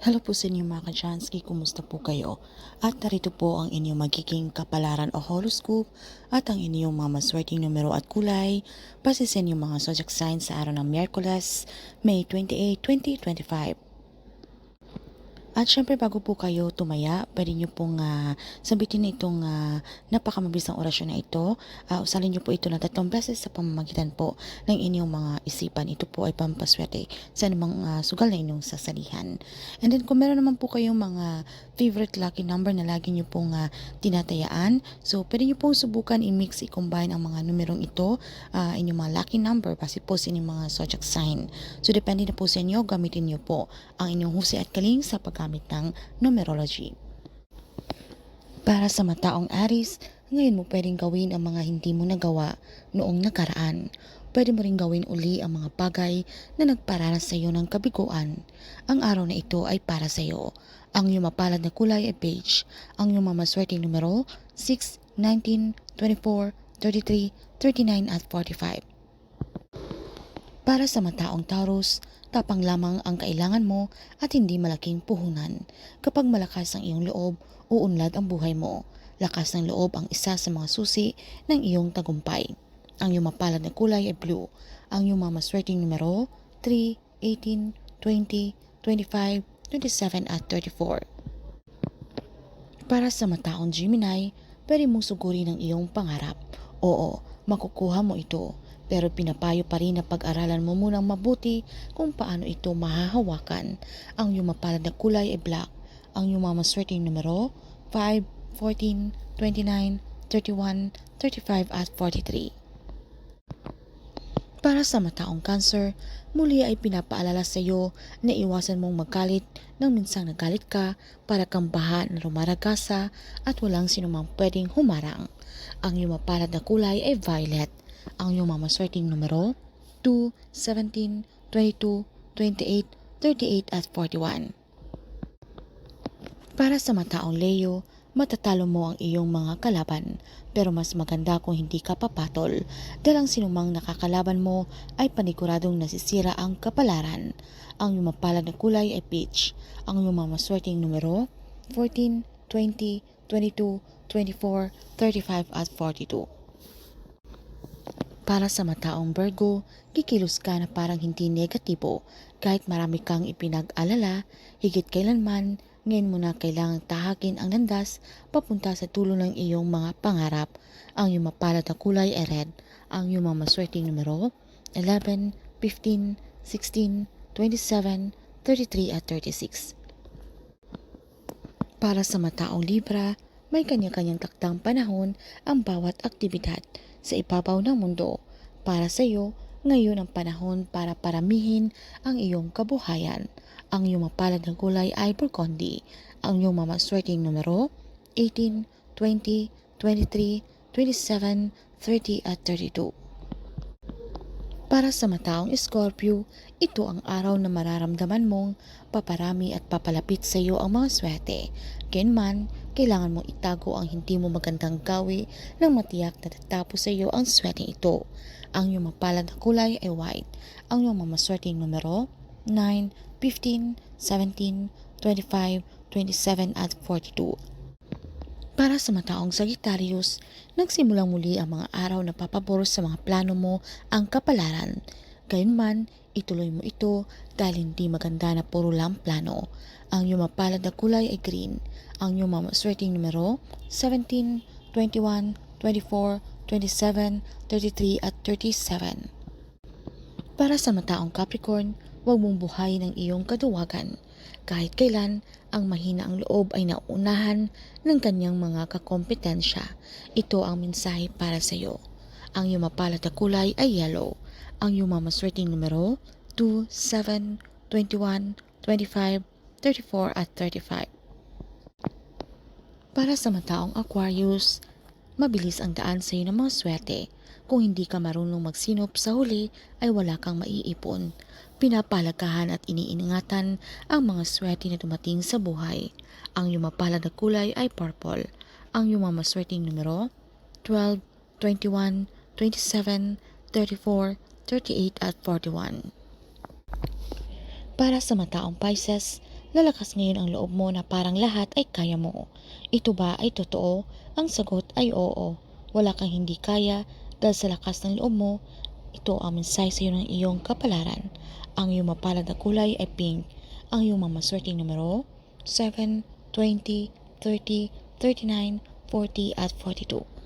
Hello po sa inyo mga kajansky, kumusta po kayo? At narito po ang inyong magiging kapalaran o horoscope at ang inyong mga maswerteng numero at kulay base sa inyong mga zodiac signs sa araw ng Miyerkules, May 28, 2025. At syempre bago po kayo tumaya, pwede nyo pong uh, sabitin na itong uh, napakamabisang orasyon na ito. Uh, usalin nyo po ito na tatlong beses sa pamamagitan po ng inyong mga isipan. Ito po ay pampaswerte sa anumang uh, sugal na inyong sasalihan. And then kung meron naman po kayong mga favorite lucky number na lagi nyo pong uh, tinatayaan, so pwede nyo pong subukan i-mix, i-combine ang mga numerong ito, uh, inyong mga lucky number base po sa inyong mga zodiac sign. So depende na po sa inyo, gamitin nyo po ang inyong husi at kaling sa pag paggamit ng numerology. Para sa mataong Aris, ngayon mo pwedeng gawin ang mga hindi mo nagawa noong nakaraan. Pwede mo rin gawin uli ang mga bagay na nagparanas sa iyo ng kabiguan. Ang araw na ito ay para sa iyo. Ang iyong mapalad na kulay ay beige. Ang iyong mamaswerteng numero 6, 19, 24, 33, 39 at 45. Para sa mataong Taurus, tapang lamang ang kailangan mo at hindi malaking puhunan. Kapag malakas ang iyong loob, uunlad ang buhay mo. Lakas ng loob ang isa sa mga susi ng iyong tagumpay. Ang iyong mapalad na kulay ay blue. Ang iyong mamaswerteng numero 3, 18, 20, 25, 27 at 34. Para sa mataong Gemini, pwede mong sugurin ang iyong pangarap. Oo, makukuha mo ito pero pinapayo pa rin na pag-aralan mo munang mabuti kung paano ito mahahawakan. Ang iyong mapalad na kulay ay black. Ang iyong mamaswerteng numero 5, 14, 29, 31, 35 at 43. Para sa mataong cancer, muli ay pinapaalala sa iyo na iwasan mong magalit nang minsang nagalit ka para kang baha na lumaragasa at walang sinumang pwedeng humarang. Ang iyong mapalad na kulay ay violet ang iyong mamaswerteng numero 2, 17, 22, 28, 38 at 41. Para sa mataong Leo, matatalo mo ang iyong mga kalaban pero mas maganda kung hindi ka papatol dahil ang sinumang nakakalaban mo ay paniguradong nasisira ang kapalaran. Ang iyong mapalad na kulay ay peach. Ang iyong mamaswerteng numero 14, 20, 22, 24, 35 at 42. Para sa mataong Virgo, kikilos ka na parang hindi negatibo kahit marami kang ipinag-alala, higit kailanman, ngayon mo na kailangang tahakin ang landas papunta sa tulo ng iyong mga pangarap. Ang iyong mapalad na kulay ay red. Ang iyong mga maswerteng numero 11, 15, 16, 27, 33 at 36. Para sa mataong Libra, may kanya-kanyang taktang panahon ang bawat aktibidad sa ibabaw ng mundo. Para sa iyo, ngayon ang panahon para paramihin ang iyong kabuhayan. Ang iyong mapalad na gulay ay burgundy. Ang iyong mamaswerteng numero 18, 20, 23, 27, 30 at 32. Para sa mataong Scorpio, ito ang araw na mararamdaman mong paparami at papalapit sa iyo ang mga swerte. Ganman, kailangan mong itago ang hindi mo magandang gawi nang matiyak na tatapos sa iyo ang swerte ito. Ang iyong mapalad na kulay ay white. Ang iyong mamaswerteng numero 9, 15, 17, 25, 27 at 42. Para sa mataong Sagittarius, nagsimulang muli ang mga araw na papabor sa mga plano mo ang kapalaran. Gayunman, ituloy mo ito dahil hindi maganda na puro lang plano. Ang iyong mapalad na kulay ay green. Ang iyong mamaswerteng numero 17, 21, 24, 27, 33 at 37. Para sa mataong Capricorn, huwag mong buhayin ang iyong kaduwagan. Kahit kailan, ang mahina ang loob ay nauunahan ng kanyang mga kakompetensya. Ito ang mensahe para sa iyo. Ang iyong mapalad na kulay ay yellow. Ang iyong mamaswerteng numero 2, 7, 21, 25, 34 at 35. Para sa mataong Aquarius, mabilis ang daan sa iyo ng mga swerte. Kung hindi ka marunong magsinop sa huli ay wala kang maiipon pinapalagahan at iniingatan ang mga swerte na dumating sa buhay. Ang iyong mapalad na kulay ay purple. Ang iyong mga maswerteng numero 12, 21, 27, 34, 38 at 41. Para sa mataong Pisces, Lalakas ngayon ang loob mo na parang lahat ay kaya mo. Ito ba ay totoo? Ang sagot ay oo. Wala kang hindi kaya dahil sa lakas ng loob mo. Ito ang mensahe sa iyo ng iyong kapalaran. Ang iyong mapalad na kulay ay pink. Ang iyong mamaswerteng numero 7, 20, 30, 39, 40 at 42.